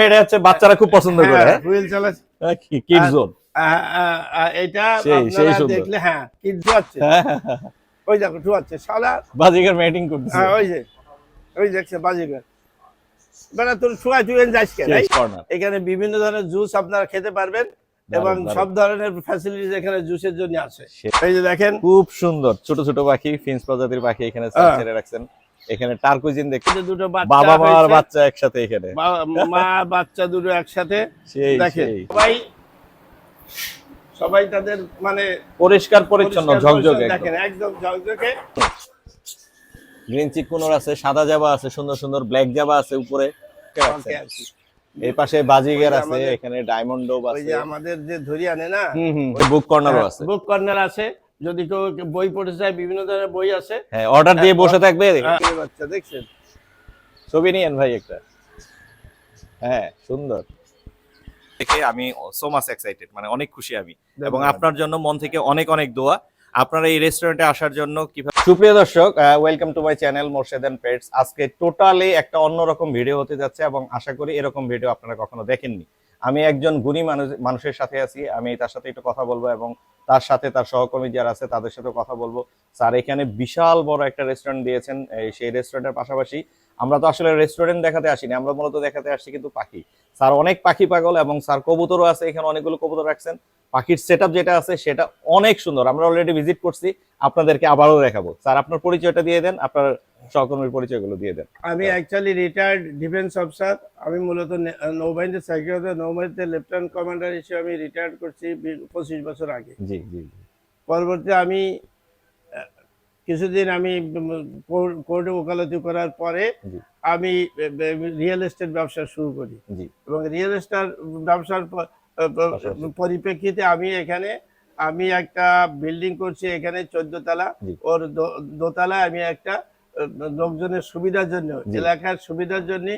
এটা হচ্ছে বাচ্চারা খুব পছন্দ করে হ্যাঁ, হুইল চালাচ্ছে। কিড জোন আহ, এটা আপনারা দেখলে হ্যাঁ কি ধোয়াচ্ছে ওই দেখো শালা বাজিকার ম্যাটিং করতেছে। হ্যাঁ ওই যে ওই দেখছে তোর যাইস কেন এখানে বিভিন্ন ধরনের জুস আপনারা খেতে পারবেন এবং সব ধরনের ফ্যাসিলিটিস এখানে জুসের জন্য আছে। এই যে দেখেন। খুব সুন্দর। ছোট ছোট পাখি ফিন্স প্রজাতির পাখি এখানে হ্যাঁ। রাখছেন। এখানে টার্কুজিন দেখতে দুটো বাবা মা আর বাচ্চা একসাথে এখানে। মা বাচ্চা দুটো একসাথে দেখেন। সবাই সবাই তাদের মানে পরিষ্কার পরিচ্ছন্ন ঝকঝকে দেখেন একদম। ঝকঝকে। গ্রিন চিকুনোর আছে সাদা জাবা আছে সুন্দর সুন্দর ব্ল্যাক জাবা আছে উপরে। কি। এই পাশে বাজিগার আছে এখানে ডায়মন্ড ডোব ওই আছে। যে আমাদের যে ধরি আনে না হুম হুম বুক কর্নারও আছে। বুক কর্নার আছে। যদি কেউ বই পড়তে চায় বিভিন্ন ধরনের বই আছে। হ্যাঁ অর্ডার দিয়ে বসে থাকবে হ্যাঁ, বাচ্চা দেখছেন? ছবি নিয়েন ভাই একটা। হ্যাঁ সুন্দর। দেখে আমি সো মাচ এক্সাইটেড মানে অনেক খুশি আমি। এবং আপনার জন্য মন থেকে অনেক অনেক দোয়া। আপনারা এই রেস্টুরেন্টে আসার জন্য কীভাবে সুপ্রিয় দর্শক welcome to my channel Morshed and pets আজকে টোটালি একটা অন্যরকম ভিডিও হতে যাচ্ছে এবং আশা করি এরকম ভিডিও আপনারা কখনো দেখেননি। আমি একজন গুণী মানুষ মানুষের সাথে আছি, আমি তার সাথে একটু কথা বলব এবং তার সাথে তার সহকর্মী যারা আছে তাদের সাথে কথা বলব। স্যার, এখানে বিশাল বড় একটা রেস্টুরেন্ট দিয়েছেন সেই রেস্টুরেন্টের পাশাপাশি আমরা তো আসলে রেস্টুরেন্ট দেখাতে আসিনি আমরা মূলত দেখাতে আসছি কিন্তু পাখি। স্যার অনেক পাখি পাগল এবং স্যার কবুতরও আছে এখানে অনেকগুলো কবুতর রাখছেন। পাখির সেট যেটা আছে সেটা অনেক সুন্দর। আমরা অলরেডি ভিজিট করছি আপনাদেরকে আবারও দেখাবো। স্যার আপনার পরিচয়টা দিয়ে দেন আপনার সহকর্মীর পরিচয়গুলো দিয়ে দেন। আমি অ্যাকচুয়ালি রিটায়ার্ড ডিফেন্স অফিসার আমি মূলত নৌবাহিনীতে সেক্রেটারি নৌবাহিনীতে লেফটেন্যান্ট কমান্ডার হিসেবে আমি রিটায়ার্ড করছি পঁচিশ বছর আগে। জি জি। পরবর্তী আমি কিছুদিন আমি কোর- কোর্টে ওকালতি করার পরে আমি রিয়েল এস্টেট ব্যবসা শুরু করি। জি। এবং রিয়েল এস্টেট ব্যবসার। পরিপ্রেক্ষিতে আমি এখানে আমি একটা বিল্ডিং করছি এখানে চোদ্দ তলা। ওর দো- দোতলায় আমি একটা লোকজনের সুবিধার জন্য। এলাকার সুবিধার জন্য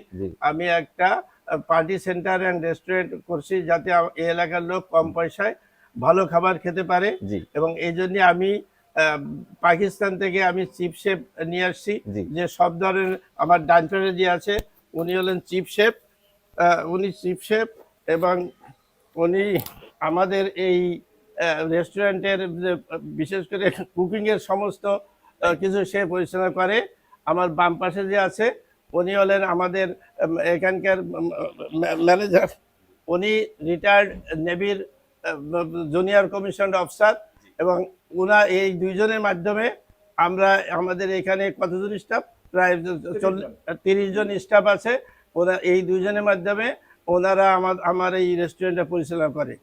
আমি একটা পার্টি সেন্টার অ্যান্ড রেস্টুরেন্ট করছি যাতে এই এলাকার লোক কম পয়সায় ভালো খাবার খেতে পারে। জি। এবং এই জন্য আমি পাকিস্তান থেকে আমি চিফ শেফ নিয়ে আসছি যে সব ধরনের আমার ডান্টারে যে আছে উনি হলেন চিফ শেফ। উনি চিফ শেফ এবং উনি আমাদের এই রেস্টুরেন্টের বিশেষ করে কুকিংয়ের সমস্ত কিছু সে পরিচালনা করে। আমার বাম পাশে যে আছে উনি হলেন আমাদের এখানকার ম্যানেজার। উনি রিটায়ার্ড নেভির জুনিয়র কমিশন অফিসার এবং উনা এই দুইজনের মাধ্যমে আমরা আমাদের এখানে কতজন স্টাফ প্রায় তিরিশ জন। স্টাফ আছে। ওরা এই দুইজনের মাধ্যমে ওনারা আমার আমার এই রেস্টুরেন্টটা পরিচালনা করে।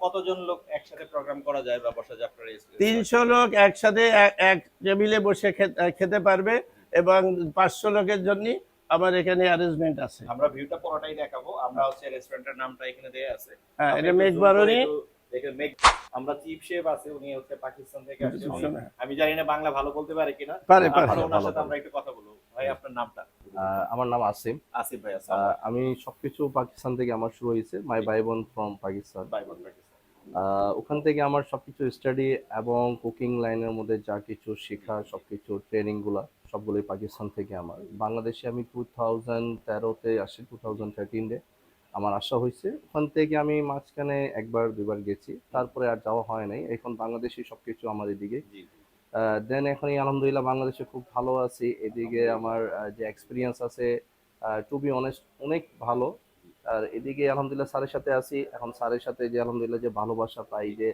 কতজন লোক একসাথে প্রোগ্রাম করা যায় বা বসা যায় তিনশো লোক একসাথে এক- টেবিলে বসে খেতে পারবে এবং পাঁচশো লোকের জন্য আমার এখানে অ্যারেঞ্জমেন্ট আছে। আমরা ভিউটা পুরোটাই দেখাবো। আমরা হচ্ছে রেস্টুরেন্টের নামটা এখানে দেয়া আছে। হ্যাঁ এটা একটু আমরা চিফ শেফ আছে উনি হচ্ছে পাকিস্তান থেকে আমি জানি না বাংলা ভালো বলতে পারে কিনা পারে, পারে। আপনারা ওনার সাথে আমরা একটু কথা বলব। ভাই আপনার নামটা? আমার নাম আসিম। আসিফ ভাই আমি সবকিছু পাকিস্তান থেকে আমার শুরু হয়েছে। মাই ভাই বোন from Pakistan bye bye Pakistan ওখান থেকে আমার সবকিছু স্টাডি এবং কুকিং লাইনের মধ্যে যা কিছু শেখা সবকিছু ট্রেনিংগুলা সবগুলোই পাকিস্তান থেকে আমার। বাংলাদেশে আমি টু থাউজেন্ড তেরোতে আসি টু থাউজেন্ড থার্টিনে আমার আসা হয়েছে। ওখান থেকে আমি মাঝখানে একবার দুবার গেছি। তারপরে আর যাওয়া হয় নাই। এখন বাংলাদেশি সবকিছু আমার এদিকে। দেন এখন এই আলহামদুলিল্লাহ বাংলাদেশে খুব ভালো আছি। এদিকে আমার যে এক্সপিরিয়েন্স আছে টু বি অনেস্ট অনেক ভালো। আর এদিকে আলহামদুলিল্লাহ স্যারের সাথে আছি। এখন স্যারের সাথে যে আলহামদুলিল্লাহ যে ভালোবাসা পাই যে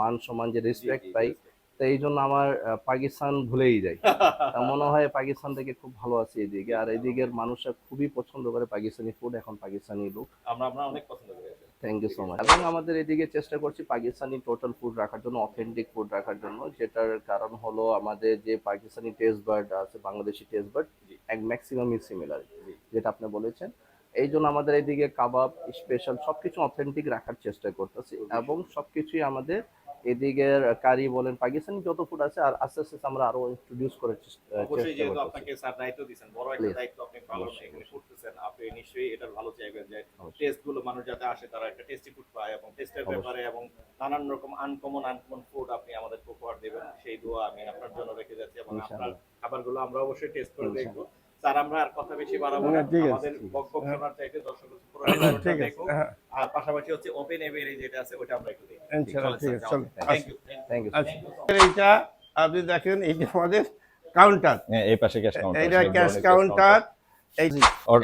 মান সম্মান যে রেসপেক্ট পাই তো এই জন্য আমার পাকিস্তান ভুলেই যাই তা মনে হয় পাকিস্তান থেকে খুব ভালো আছি এদিকে। আর এদিকের মানুষরা খুবই পছন্দ করে পাকিস্তানি ফুড এখন পাকিস্তানি লুক। আমরা আমরা অনেক পছন্দ করি থ্যাংক ইউ সো মাচ এবং আমাদের এদিকে চেষ্টা করছি পাকিস্তানি টোটাল ফুড রাখার জন্য অথেন্টিক ফুড রাখার জন্য। যেটার কারণ হলো আমাদের যে পাকিস্তানি টেস্ট বার্ড আছে বাংলাদেশি টেস্ট বার্ড এক ম্যাক্সিমামই সিমিলার যেটা আপনি বলেছেন। এই জন্য আমাদের এদিকে কাবাব স্পেশাল সবকিছু অথেন্টিক রাখার চেষ্টা করতেছি। এবং সবকিছুই আমাদের এদিকের কারি বলেন পাকিস্তানি যত ফুড আছে আর আস্তে আস্তে আমরা আরও ইন্ট্রোডিউস করার চেষ্টা অবশ্যই যেহেতু আপনাকে স্যার দায়িত্ব দিয়েছেন বড় একটা দায়িত্ব আপনি পালন এখানে করতেছেন। আপনি নিশ্চয়ই এটার ভালো চাইবেন যে টেস্টগুলো মানুষ যাতে আসে তারা একটা টেস্টি ফুড পায় এবং টেস্টের ব্যাপারে এবং নানান রকম আনকমন আনকমন ফুড আপনি আমাদের উপহার দেবেন। সেই দোয়া আমি আপনার জন্য রেখে যাচ্ছি এবং আপনার ইনশাআল্লাহ। খাবারগুলো আমরা অবশ্যই টেস্ট করে। দেখব। স্যার আমরা আর কথা বেশি বাড়াবো না। হ্যাঁ, ঠিক আছে। আমাদের বকবক শোনার চাইতে দর্শক পুরো ঠিক আছে। দেখুক হ্যাঁ। আর পাশাপাশি হচ্ছে ওপেন এভিয়ারি যেটা আছে ওটা আমরা একটু দেখি ইনশাআল্লাহ, ঠিক আছে, চলো। থ্যাংক ইউ থ্যাংক ইউ আচ্ছা এইটা আপনি দেখেন এইটা আমাদের কাউন্টার হ্যাঁ এই পাশে ক্যাশ কাউন্টার এইটা ক্যাশ কাউন্টার এই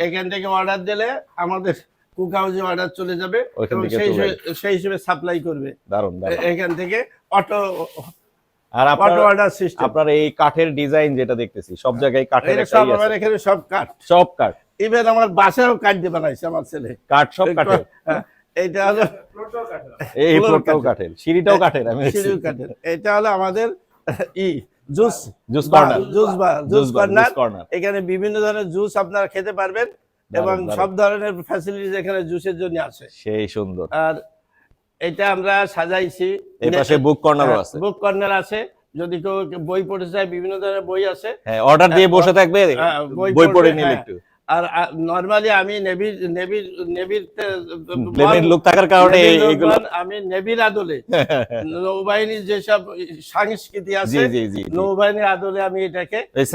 এখান থেকে অর্ডার দিলে আমাদের কুক হাউসে অর্ডার চলে যাবে এবং সেই হিসেবে- সেই হিসেবে সাপ্লাই করবে। দারুণ দারুণ এখান থেকে অটো আর আপনার অর্ডার সিস্টেম আপনার এই কাঠের ডিজাইন যেটা দেখতেছি সব জায়গায় কাঠের সব কাঠ। সব কাঠ। ইভেন আমার বাসায়ও কাঠ দিয়ে বানাইছে আমার ছেলে। কাঠ সব কাঠের। হ্যাঁ, এইটা হলো এই ফ্লোরটাও কাঠের। সিঁড়িটাও কাঠের আমি সিঁড়িও কাঠের। এটা হলো আমাদের ই juice juice corner. Juice bar juice corner. এখানে বিভিন্ন ধরনের জুস আপনারা খেতে পারবেন এবং সব ধরনের ফ্যাসিলিটিস এখানে জুসের জন্য আছে। সেই সুন্দর। আর এটা আমরা সাজাইছি। এই পাশে বুক কর্নারও আছে। বুক কর্নার আছে। যদি কেউ বই পড়তে চায় বিভিন্ন ধরনের বই আছে। হ্যাঁ অর্ডার দিয়ে বসে থাকবে। হ্যাঁ, বই পড়ে নিলে হ্যাঁ। একটু। আর নরমালি আমি নেভির নেভির নেভির প্লেনের লোক থাকার কারণে আমি নেভির আদলে। নৌবাহিনীর যেসব সংস্কৃতি আছে। নৌবাহিনীর আদলে আমি এটাকে এই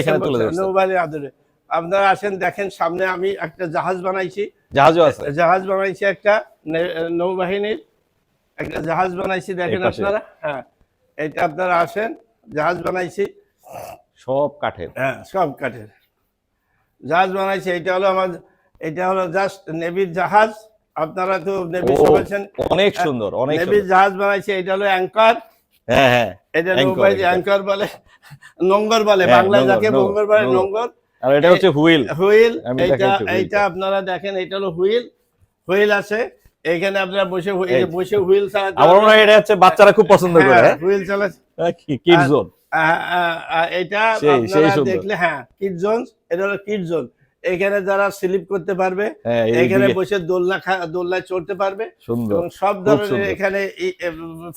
এখানে তুলে ধরছে। নৌবাহিনীর আদলে। আপনারা আসেন দেখেন সামনে আমি একটা জাহাজ বানাইছি। জাহাজও আছে। জাহাজ বানাইছি একটা নৌবাহিনীর। একটা জাহাজ বানাইছি দেখেন আপনারা? হ্যাঁ এটা আপনারা আসেন জাহাজ বানাইছি। সব কাঠের। হ্যাঁ সব কাঠের। জাহাজ বানাইছে এটা হলো আমার এটা হলো জাস্ট নেভির জাহাজ আপনারা তো নেভি শুনেছেন অনেক সুন্দর অনেক নেভির জাহাজ বানাইছে এটা হলো অ্যাঙ্কার হ্যাঁ হ্যাঁ এটা এটা। অ্যাঙ্কার বলে নোঙ্গর বলে হ্যাঁ, বাংলায় যাকে নোঙ্গর, বলে নোঙ্গর। আর এটা হচ্ছে হুইল হুইল হুইলটা। এইটা আপনারা দেখেন এটা হলো হুইল হুইল আছে এখানে আপনারা বসে। বসে হুইল চালাতে আমার মনে হয় এটা হচ্ছে বাচ্চারা খুব পছন্দ করে হ্যাঁ? হুইল চালাতে কিড জোন এটা আপনারা দেখলে হ্যাঁ কিড জোন এটা হলো কিড জোন এখানে যারা স্লিপ করতে পারবে হ্যাঁ এখানে বসে দোলনা দোলনায় চড়তে পারবে এবং সব ধরনের এখানে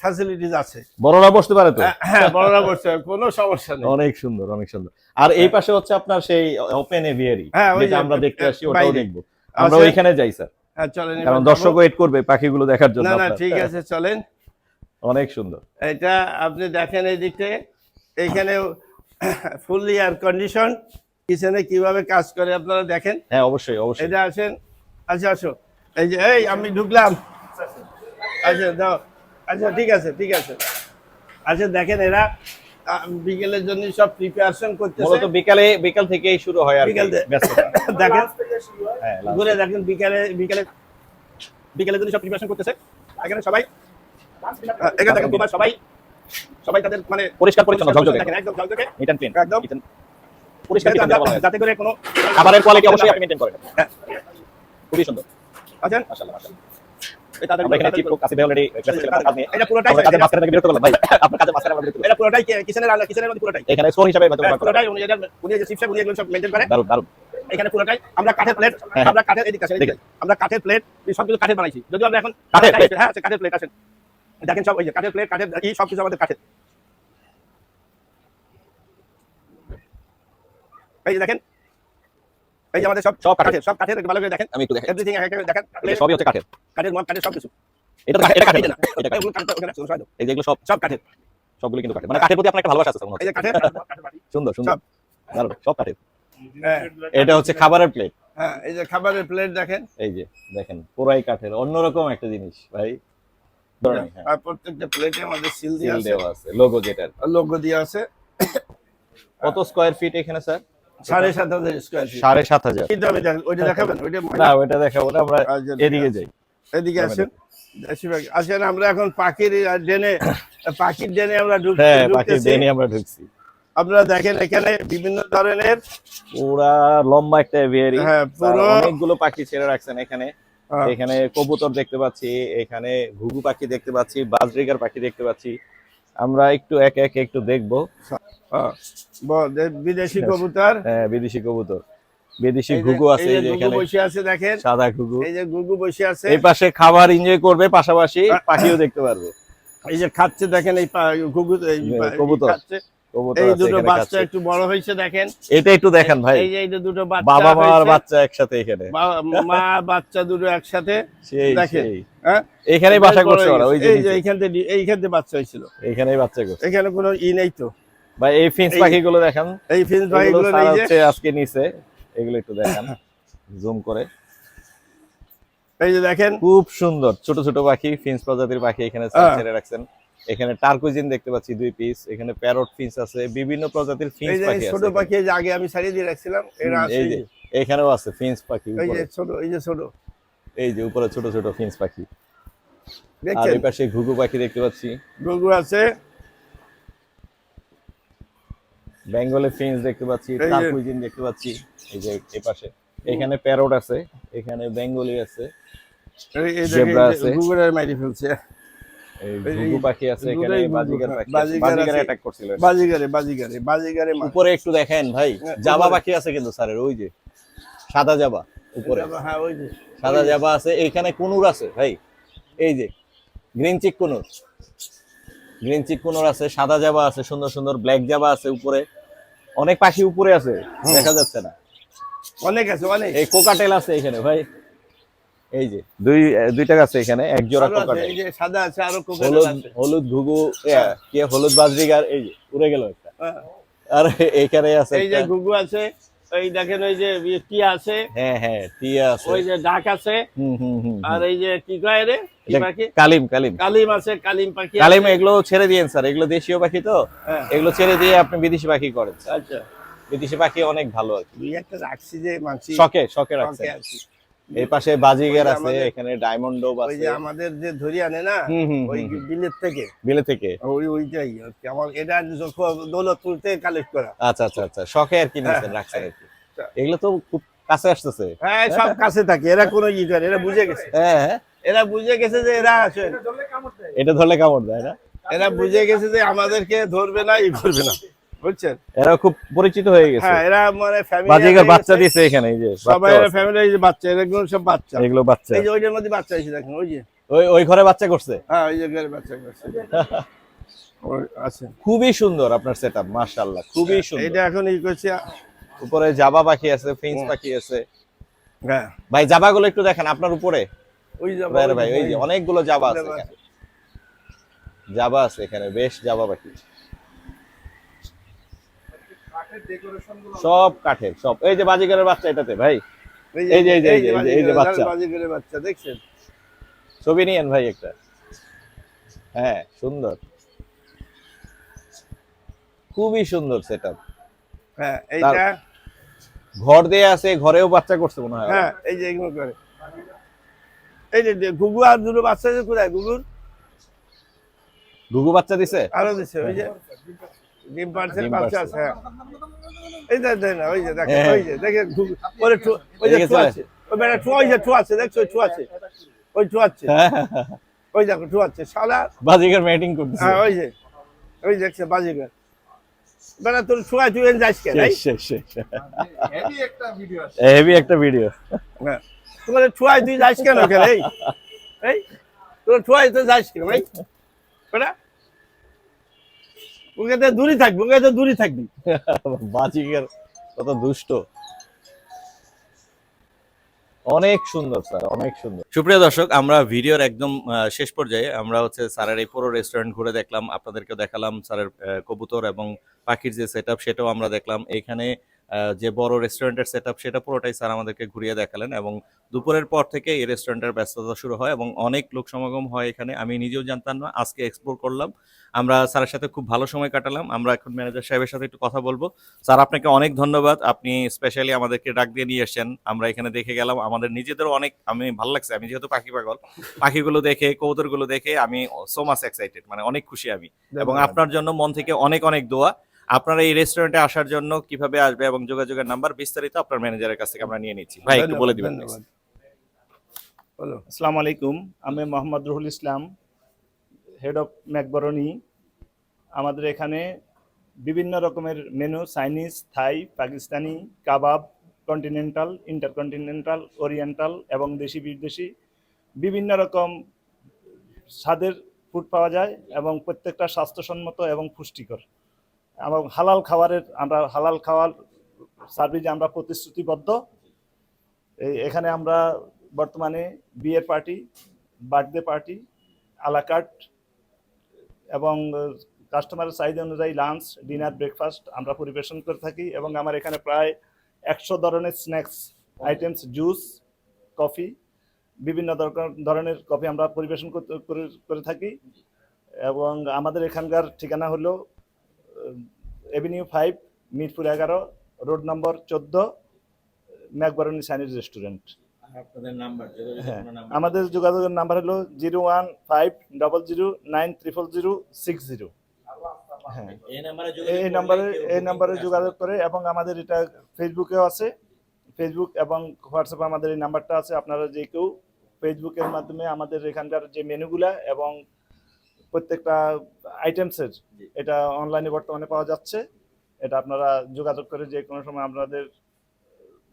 ফ্যাসিলিটিস আছে। বড়রা বসতে পারে তো? হ্যাঁ বড়রা বসতে হবে, কোনো সমস্যা নেই। অনেক সুন্দর অনেক সুন্দর। আর এই পাশে হচ্ছে আপনার সেই ওপেন এভিয়ারি হ্যাঁ, যেটা আমরা দেখতে আসি ওটাও দেখব। আমরা ওইখানে যাই স্যার। হ্যাঁ চলেন কারণ দর্শক ওয়েট করবে পাখিগুলো দেখার জন্য না না ঠিক আছে চলেন। অনেক সুন্দর। এটা আপনি দেখেন এই দিকে এইখানে ফুললি এয়ার কন্ডিশন কিচেনে কীভাবে কাজ করে আপনারা দেখেন? হ্যাঁ অবশ্যই অবশ্যই। এটা আসেন আচ্ছা আসো। এই যে এই আমি ঢুকলাম। আচ্ছা দাও। আচ্ছা ঠিক আছে ঠিক আছে। আচ্ছা দেখেন এরা বিকেলের জন্য সব প্রিপারেশন করতেছে। মূলত বিকালে বিকাল থেকেই শুরু হয় আর বিকাল থেকে। দেখেন। হ্যাঁ। ঘুরে দেখেন বিকালে বিকালে বিকেলের জন্য সব প্রিপারেশন করতেছে। এখানে সবাই এখানে দেখেন সবাই। সবাই তাদের মানে পরিষ্কার পরিচ্ছন্ন ঝকঝকে। একদম ঝকঝকে। নিট অ্যান্ড ক্লিন একদম। পরিষ্কার যাতে- হয়। করে কোনো খাবারের কোয়ালিটি অবশ্যই আপনি করেন। হ্যাঁ। খুবই সুন্দর। মাশাআল্লাহ মাশাআল্লাহ। আমরা এখানে স্টোর হিসাবে হয়। দারুণ দারুণ। এখানে পুরোটাই। কাঠের প্লেট হ্যাঁ। আমরা কাঠের এদিকে এদিকে। আমরা কাঠের প্লেট সব কিছু কাঠের বানাইছি। যদিও আমরা এখন কাঠের? হ্যাঁ আছে কাঠের প্লেট আসেন দেখেন সব ওই যে কাঠের প্লেট কাঠের এই সব কিছু আমাদের কাঠের। এই যে দেখেন এই যে আমাদের সব সব কাঠের। সব কাঠের ভালো করে দেখেন। আমি একটু দেখেন এভরিথিং দেখেন সবই হচ্ছে কাঠের। কাঠের মগ কাঠের সব কিছু এটা এটা কাঠের। না, এটা কাঠের। এই যে এগুলো সব সব কাঠের। সবগুলো কিন্তু কাঠের। মানে কাঠের প্রতি আপনার একটা ভালোবাসা আছে মনে এই হচ্ছে। যে কাঠের। সুন্দর সুন্দর। দারুণ সব কাঠের। হ্যাঁ। এটা হচ্ছে খাবারের প্লেট হ্যাঁ এই যে খাবারের প্লেট দেখেন। এই যে দেখেন পুরাই কাঠের। অন্যরকম একটা জিনিস ভাই। আর প্রত্যেকটা প্লেটে আমাদের সিল দেওয়া আছে লোগো যেটার লোগো আছে। কত স্কয়ার ফিট এখানে স্যার সাড়ে সাত হাজার স্কোয়ার ফিট সাড়ে সাত হাজার। ওইটা দেখাবেন? ওইটা না ওইটা দেখাবো না আমরা আচ্ছা, এদিকে যাই। এদিকে আসেন। আসেন আমরা এখন পাখির ডেনে পাখির ডেনে আমরা ঢুক- হ্যাঁ পাখি ঢুকতেছি দেনি আমরা ঢুকছি। আপনারা দেখেন এখানে বিভিন্ন ধরনের পুরা লম্বা একটা এভিয়ারি। হ্যাঁ, পুরো- অনেকগুলো পাখি ছেড়ে রাখছেন এখানে। এখানে কবুতর দেখতে পাচ্ছি এখানে ঘুঘু পাখি দেখতে পাচ্ছি বাজরিগার পাখি দেখতে পাচ্ছি। আমরা একটু একে একে একটু দেখব। আহ, বিদেশি কবুতর? হ্যাঁ বিদেশি কবুতর। বিদেশি ঘুঘু আছে এই যে যে এখানে। বসে আছে দেখেন। সাদা ঘুঘু। এই যে গুগু বসে আছে। এই পাশে খাবার এনজয় করবে পাশাপাশি পাখিও দেখতে পারবে। এই যে খাচ্ছে দেখেন এই ঘুঘু এই কবুতর। খাচ্ছে। কবুতর এই দুটো এখানে বাচ্চা একটু বড় হয়েছে দেখেন। এটা একটু দেখেন ভাই। এই যে এই দুটো বাচ্চা বাবা মা আর বাচ্চা একসাথে এখানে। মা বাচ্চা দুটো একসাথে। দেখেন। এখানেই বাসা করছে ওরা ওই যে এই যে নিচে। এইখান থেকে এইখান থেকে বাচ্চা হয়েছিল। এখানেই বাচ্চা করছে। এখানে কোনো ই নেই তো। ভাই এই ফিন্স পাখিগুলো দেখান। এই ফিন্স এই যে। আজকে নিছে এগুলো একটু দেখান। জুম করে। এই যে দেখেন। খুব সুন্দর। ছোট ছোট পাখি ফিন্স প্রজাতির পাখি হ্যাঁ। ছেড়ে রাখছেন। এখানে টার্কুজিন দেখতে পাচ্ছি দুই পিস এখানে প্যারট ফিন্স আছে বিভিন্ন প্রজাতির ফিন্স পাখি ছোট পাখি এই যে আগে আমি ছাড়িয়ে দিয়ে রাখছিলাম এরা আছে এই যে। এখানেও আছে ফিন্স পাখি এই যে ছোট এই যে ছোট। এই যে উপরে ছোট ছোট ফিন্স পাখি। আর এই পাশে ঘুঘু পাখি দেখতে পাচ্ছি। গরু আছে। বেঙ্গলে ফিন্স দেখতে পাচ্ছি টার্কুজিন দেখতে পাচ্ছি। এই যে এই পাশে। এখানে প্যারট আছে এখানে বেঙ্গলি আছে এই- আছে। যে গুগলের মাইরি ফেলছে। ঘুঘু পাখি আছে এখানে বাজিগার পাখি বাজিগার বাজিগার অ্যাটাক করছিল। বাজিগারে বাজিগারে বাজিগারে উপরে একটু দেখেন ভাই হ্যাঁ, জাবা। পাখি আছে কিন্তু স্যারের ওই যে সাদা জাবা উপরে। হ্যাঁ ওই যে। সাদা জাবা আছে এইখানে কুনুর আছে ভাই এই যে গ্রিন চিক কুনুর। গ্রিন চিক কুনুর আছে সাদা জাবা আছে সুন্দর সুন্দর ব্ল্যাক জাবা আছে উপরে। অনেক পাখি উপরে আছে দেখা যাচ্ছে না। অনেক আছে অনেক। এই কোকাটেল আছে এখানে ভাই। এই যে দুই দুইটা আছে এখানে এক জোড়া কোকাটেল এই যে সাদা আছে আরও কোকাটেল হলুদ আছে। হলুদ ঘুঘু হলুদ বাজরিগার এই যে উড়ে গেল একটা। আর আছে এই যে একটা- আছে এই দেখেন ওই যে আছে। হ্যাঁ হ্যাঁ টিয়া আছে। ওই যে ডাক আছে। হুম হুম হুম আর এই যে কি কয় রে? পাখি? কালিম কালিম। কালিম আছে কালিম পাখি কালিম এগুলো ছেড়ে দিয়েন স্যার। এগুলো দেশীয় পাখি তো। হ্যাঁ। এগুলো ছেড়ে দিয়ে আপনি বিদেশি পাখি করেন আচ্ছা। বিদেশি পাখি অনেক ভালো আর কি। একটা রাখছি যে মানছি। শখে শখে আছি। এই পাশে বাজিগার আছে এখানে ডায়মন্ড ডোব ওই যে আমাদের যে ধরি আনে না ওই। বিলের থেকে। বিলে থেকে? ওই ওইটাই। আমার এটা দৌলতপুর থেকে কালেক্ট করা। আচ্ছা আচ্ছা আচ্ছা। শখে আর কি নিয়েছেন হ্যাঁ, রাখছেন আর কি। আচ্ছা। এগুলো তো খুব কাছে আসতেছে। হ্যাঁ সব কাছে থাকে। এরা কোনো ই করে এরা বুঝে গেছে। হ্যাঁ হ্যাঁ। এরা বুঝে গেছে যে এরা আছে। এটা ধরলে কামড় দেয় না? এরা বুঝে গেছে যে আমাদেরকে ধরবে না ই করবে না। বুঝছেন এরা খুব পরিচিত হয়ে গেছে। হ্যাঁ এরা মানে ফ্যামিলি বাজিগার বাচ্চা দিছে এখানে এই যে সবাই ফ্যামিলি এই যে বাচ্চা সব বাচ্চা। এগুলো বাচ্চা। এই যে ওইটার মধ্যে বাচ্চা এসে দেখেন ওই যে। ওই ওই ঘরে বাচ্চা করছে? হ্যাঁ ওই যে ঘরে বাচ্চা করছে। আছে। খুবই সুন্দর আপনার সেটআপ মাশাআল্লাহ খুবই সুন্দর। এটা এখন ই করছে উপরে জাবা পাখি আছে ফিন্স হুম। পাখি আছে। হ্যাঁ। ভাই জাবাগুলো একটু দেখেন আপনার উপরে। ওই যে ভাই ওই যে অনেকগুলো জাবা আছে জাবা জাবা আছে এখানে বেশ জাবা পাখি। সব কাঠের সব। এই যে বাজিগারের বাচ্চা এটাতে ভাই। এই যে, এই যে, এই যে, বাচ্চা। বাজিগরের বাচ্চা দেখছেন? ছবি নিয়েন ভাই একটা। হ্যাঁ সুন্দর। খুবই সুন্দর সেটআপ হ্যাঁ এইটা ঘর দিয়ে আছে ঘরেও বাচ্চা করছে মনে হয়। হ্যাঁ এই যে এগুলো করে। এই যে গুগু আর দুটো বাচ্চা কোথায়? গুগুর ঘুঘু বাচ্চা দিছে? আরও দিছে ওই যে। ডিম পার্সেল ডিম বাচ্চা আছে হ্যাঁ। এই যে দেন ওই যে দেখেন হ্যাঁ। ওই যে দেখেন ওরে ওই যে আছে। ওই বেটা ওই যে ঠু আছে দেখছ ঠু আছে। ওই ঠু আছে। ওই দেখো ঠু আছে। শালা বাজিগার ম্যাটিং করতেছে। হ্যাঁ ওই যে ওই দেখছে বাজিগার। বেটা তোর তুই এনে যাস কেন হেভি একটা ভিডিও হ্যাঁ। তোমার ঠুয়াই তুই যাস কেন কেন এই? এই? তোর ঠুয়াই তুই যাস কেন এই? বেটা? ওকে তো দূরে থাকবি ওকে তো দূরে থাকবি। বাজিগার কত দুষ্ট। অনেক সুন্দর স্যার অনেক সুন্দর। সুপ্রিয় দর্শক আমরা ভিডিওর একদম আহ, শেষ পর্যায়ে আমরা হচ্ছে স্যারের এই পুরো রেস্টুরেন্ট ঘুরে দেখলাম আপনাদেরকে দেখালাম স্যারের কবুতর এবং পাখির যে সেট সেটাও আমরা দেখলাম। এখানে যে বড় রেস্টুরেন্টের সেট আপ সেটা পুরোটাই স্যার আমাদেরকে ঘুরিয়ে দেখালেন এবং দুপুরের পর থেকে এই রেস্টুরেন্টের ব্যস্ততা শুরু হয় এবং অনেক লোক সমাগম হয় এখানে। আমি নিজেও জানতাম না আজকে এক্সপ্লোর করলাম। আমরা স্যারের সাথে খুব ভালো সময় কাটালাম। আমরা এখন ম্যানেজার সাহেবের সাথে একটু কথা বলব। স্যার আপনাকে অনেক ধন্যবাদ। আপনি স্পেশালি আমাদেরকে ডাক দিয়ে নিয়ে এসেছেন। আমরা এখানে দেখে গেলাম আমাদের নিজেদেরও অনেক আমি ভালো লাগছে। আমি যেহেতু পাখি পাগল পাখিগুলো দেখে কবুতরগুলো দেখে আমি সো মাচ এক্সাইটেড মানে অনেক খুশি আমি। এবং আপনার জন্য মন থেকে অনেক অনেক দোয়া। আপনারা এই রেস্টুরেন্টে আসার জন্য কীভাবে আসবে এবং যোগাযোগের নাম্বার বিস্তারিত আপনার ম্যানেজারের কাছ থেকে আমরা নিয়ে নিচ্ছি। ভাই একটু বলে দিবেন আসসালামু আলাইকুম আমি মোহাম্মদ রুহুল ইসলাম হেড অফ ম্যাকবরনি আমাদের এখানে বিভিন্ন রকমের menu Chinese Thai Pakistani kebab continental intercontinental oriental এবং দেশি বিদেশি বিভিন্ন রকম স্বাদের ফুড পাওয়া যায় এবং প্রত্যেকটা স্বাস্থ্যসম্মত এবং পুষ্টিকর। এবং হালাল খাবারের আমরা হালাল খাওয়ার সার্ভিসে আমরা প্রতিশ্রুতিবদ্ধ। এই এখানে আমরা বর্তমানে বিয়ের পার্টি বার্থডে পার্টি আলাকাট এবং কাস্টমারের চাহিদা অনুযায়ী লাঞ্চ ডিনার ব্রেকফাস্ট আমরা পরিবেশন করে থাকি এবং আমার এখানে প্রায় একশো ধরনের স্ন্যাক্স আইটেমস জুস কফি বিভিন্ন ধরনের কফি আমরা পরিবেশন করে থাকি এবং আমাদের এখানকার ঠিকানা হলো এভিনিউ ফাইভ মিরপুর এগারো রোড নম্বর চোদ্দ ম্যাকবারনি চাইনিজ রেস্টুরেন্ট হ্যাঁ। আমাদের যোগাযোগের নাম্বার হলো zero one five double zero nine triple zero six zero. হ্যাঁ। এই নাম্বারে এই নাম্বারে এই নাম্বারে যোগাযোগ করে এবং আমাদের এটা ফেসবুকেও আছে। ফেসবুক এবং হোয়াটসঅ্যাপে আমাদের এই নাম্বারটা আছে। আপনারা যে কেউ ফেসবুকের মাধ্যমে আমাদের এখানকার যে মেনুগুলা এবং প্রত্যেকটা আইটেমসের এটা অনলাইনে বর্তমানে পাওয়া যাচ্ছে। এটা আপনারা যোগাযোগ করে যে কোনো সময় আপনাদের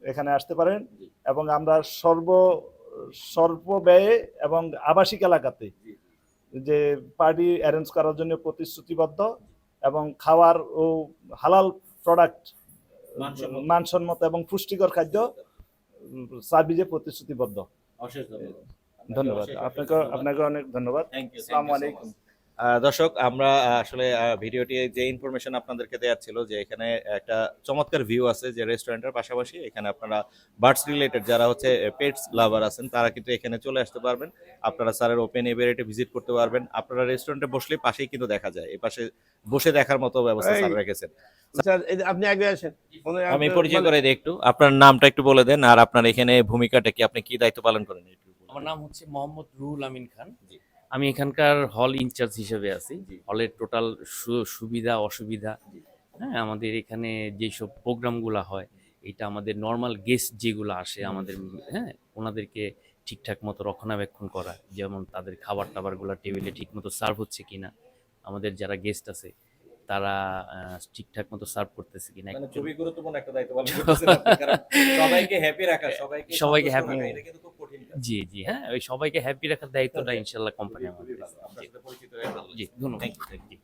এখানে আসতে পারেন এবং আমরা সর্ব স্বল্প ব্যয়ে এবং আবাসিক এলাকাতে যে পার্টি অ্যারেঞ্জ করার জন্য প্রতিশ্রুতিবদ্ধ এবং খাওয়ার ও হালাল প্রোডাক্ট মানসম্মত। এবং পুষ্টিকর খাদ্য সার্ভিসে প্রতিশ্রুতিবদ্ধ। ধন্যবাদ। আপনাকে আপনাকে অনেক ধন্যবাদ। আসসালামু আলাইকুম। দর্শক আমরা আসলে ভিডিওটি যে ইনফরমেশন আপনাদেরকে দেওয়ার ছিল যে এখানে একটা চমৎকার ভিউ আছে যে রেস্টুরেন্টের পাশাপাশি এখানে আপনারা বার্ডস রিলেটেড যারা হচ্ছে পেটস লাভার আছেন তারা কিন্তু এখানে চলে আসতে পারবেন। আপনারা স্যারের ওপেন এভারেটে ভিজিট করতে পারবেন। আপনারা রেস্টুরেন্টে বসলে পাশেই কিন্তু দেখা যায়। এই পাশে বসে দেখার মতো ব্যবস্থা স্যার রেখেছেন। স্যার আপনি আগে আসেন। আমি পরিচয় করে দিই একটু। আপনার নামটা একটু বলে দেন আর আপনার এখানে ভূমিকাটা কি? আপনি কি দায়িত্ব পালন করেন আমার নাম হচ্ছে মোহাম্মদ রুহুল আমিন খান। জি। আমি এখানকার হল ইনচার্জ হিসেবে আছি। হলের টোটাল সুবিধা অসুবিধা হ্যাঁ আমাদের এখানে যেসব প্রোগ্রামগুলো হয় এটা আমাদের নর্মাল গেস্ট যেগুলো আসে আমাদের হ্যাঁ ওনাদেরকে ঠিকঠাক মতো রক্ষণাবেক্ষণ করা যেমন তাদের খাবার টাবারগুলো টেবিলে ঠিক মতো সার্ভ হচ্ছে কিনা আমাদের যারা গেস্ট আছে তারা ঠিকঠাক মতো সার্ভ করতেছে কিনা মানে খুবই গুরুত্বপূর্ণ একটা দায়িত্ব পালন করতেছেন আপনি, কারণ সবাইকে হ্যাপি রাখা সবাইকে সবাইকে রাখা, এটা কিন্তু খুব কঠিন কাজ। জি জি হ্যাঁ ওই সবাইকে হ্যাপি রাখার দায়িত্বটা ইনশাল্লাহ কোম্পানি আমাদের। আপনার জি। পরিচিত হয়ে ভালো জি ধন্যবাদ. জি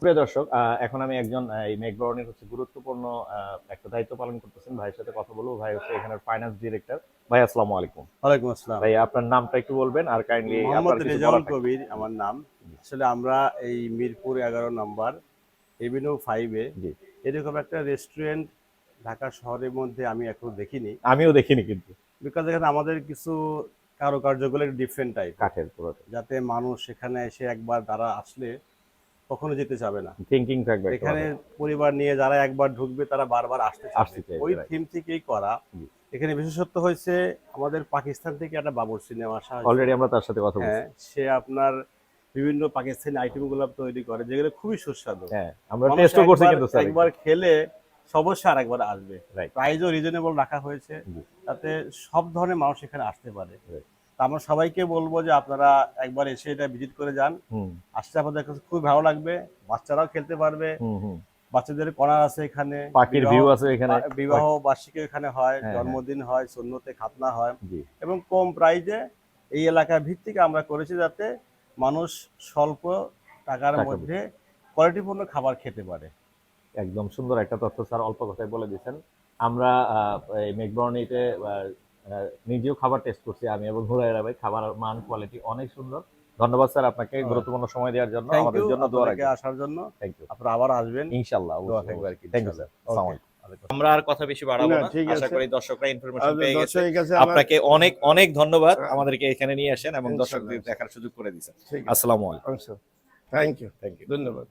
প্রিয় দর্শক আহ, এখন আমি একজন এই মেঘবরণের হচ্ছে গুরুত্বপূর্ণ আহ, একটা দায়িত্ব পালন করতেছেন। ভাইয়ের সাথে কথা বলব। ভাই হচ্ছে এখানের ফাইন্যান্স ডিরেক্টর ভাই আসসালামু আলাইকুম। ওয়ালাইকুম আসসালাম। ভাই আপনার নামটা একটু বলবেন আর কাইন্ডলি মোহাম্মদ রেজাউল কবির আমার নাম। আসলে আমরা এই মিরপুর এগারো নম্বর এভিনিউ ফাইভে। এরকম একটা রেস্টুরেন্ট ঢাকা শহরের মধ্যে আমি এখনও দেখিনি। আমিও দেখিনি কিন্তু। বিকজ এখানে আমাদের কিছু কারুকার্যগুলো ডিফারেন্ট টাইপ কাঠের পুরো যাতে মানুষ সেখানে এসে একবার তারা আসলে কখনো যেতে চাবে না। থিঙ্কিং থাকবে এখানে পরিবার নিয়ে যারা একবার ঢুকবে তারা বারবার আসতে আসতে ওই থিম থেকেই করা। এখানে বিশেষত্ব হয়েছে আমাদের পাকিস্তান থেকে একটা বাবর সিনেমা আসা অলরেডি আমরা তার সাথে কথা বলছি। হ্যাঁ সে আপনার বিভিন্ন পাকিস্তানি আইটেমগুলো তৈরি করে যেগুলো খুবই সুস্বাদু। হ্যাঁ আমরা টেস্টও করছি কিন্তু স্যার। একবার খেলে অবশ্যই আর একবার আসবে. প্রাইসও রিজনেবল রাখা হয়েছে। যাতে সব ধরনের মানুষ এখানে আসতে পারে। আমরা সবাইকে বলব যে আপনারা একবার এসে এটা ভিজিট করে যান। আসতে আপনাদের কাছে খুব ভালো লাগবে বাচ্চারাও খেলতে পারবে। বাচ্চাদের কর্নার আছে এখানে পাখির বিবাহ- ভিউ আছে এখানে। বিবাহ বার্ষিকী এখানে হয় হ্যাঁ, জন্মদিন হয় শূন্যতে খাতনা হয়। এবং কম প্রাইজে এই এলাকা ভিত্তিক আমরা করেছি যাতে মানুষ স্বল্প টাকার মধ্যে কোয়ালিটিপূর্ণ খাবার খেতে পারে। একদম সুন্দর একটা তথ্য স্যার অল্প কথায় বলে দিয়েছেন। আমরা এই মেঘবর্ণীতে নিজেও খাবার টেস্ট করছি আমি এবং হুরাইরা ভাই খাবার মান কোয়ালিটি অনেক সুন্দর। ধন্যবাদ স্যার আপনাকে গুরুত্বপূর্ণ সময় দেওয়ার জন্য আমাদের জন্য দোয়া রাখবেন। আসার জন্য। থ্যাংক ইউ আপনারা আবার আসবেন। ইনশাআল্লাহ দোয়া থাকবে আর কি থ্যাংক ইউ স্যার আসসালামু আলাইকুম। আমরা আর কথা বেশি বাড়াবো না, আশা। করি দর্শকরা ইনফরমেশন পেয়ে গেছে। আপনাকে অনেক অনেক ধন্যবাদ। আমাদেরকে এখানে নিয়ে আসেন এবং দর্শকদের দেখার সুযোগ করে দিয়েছেন। আসসালামু আলাইকুম। থ্যাংক ইউ থ্যাংক ইউ ধন্যবাদ।